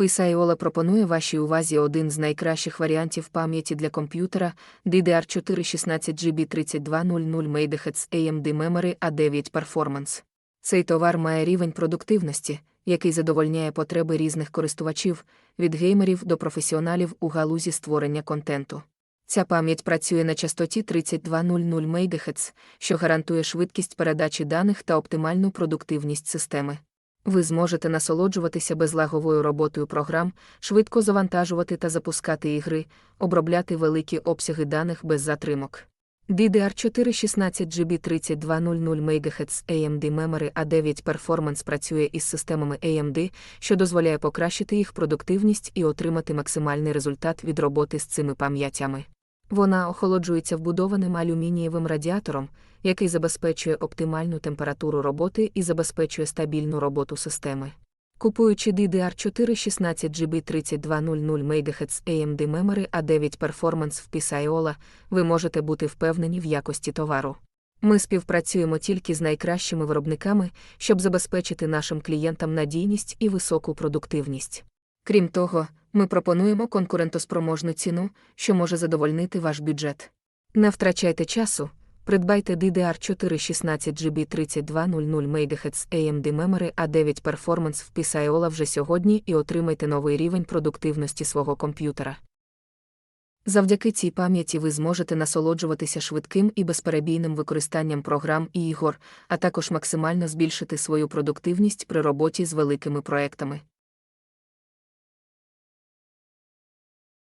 Pisaiola пропонує вашій увазі один з найкращих варіантів пам'яті для комп'ютера DDR4 16 GB 3200 MHz AMD Memory A9 Performance. Цей товар має рівень продуктивності, який задовольняє потреби різних користувачів, від геймерів до професіоналів у галузі створення контенту. Ця пам'ять працює на частоті 3200 МГц, що гарантує швидкість передачі даних та оптимальну продуктивність системи. Ви зможете насолоджуватися безлаговою роботою програм, швидко завантажувати та запускати ігри, обробляти великі обсяги даних без затримок. DDR4 16 GB 3200 МГц AMD Memory A9 Performance працює із системами AMD, що дозволяє покращити їх продуктивність і отримати максимальний результат від роботи з цими пам'ятями. Вона охолоджується вбудованим алюмінієвим радіатором, який забезпечує оптимальну температуру роботи і забезпечує стабільну роботу системи. Купуючи DDR4 16 GB 3200 МГц AMD Memory A9 Performance в Pisaiola, ви можете бути впевнені в якості товару. Ми співпрацюємо тільки з найкращими виробниками, щоб забезпечити нашим клієнтам надійність і високу продуктивність. Крім того, ми пропонуємо конкурентоспроможну ціну, що може задовольнити ваш бюджет. Не втрачайте часу, придбайте DDR4 16 GB 3200 МГц AMD Memory A9 Performance в Pisaiola вже сьогодні і отримайте новий рівень продуктивності свого комп'ютера. Завдяки цій пам'яті ви зможете насолоджуватися швидким і безперебійним використанням програм і ігор, а також максимально збільшити свою продуктивність при роботі з великими проектами.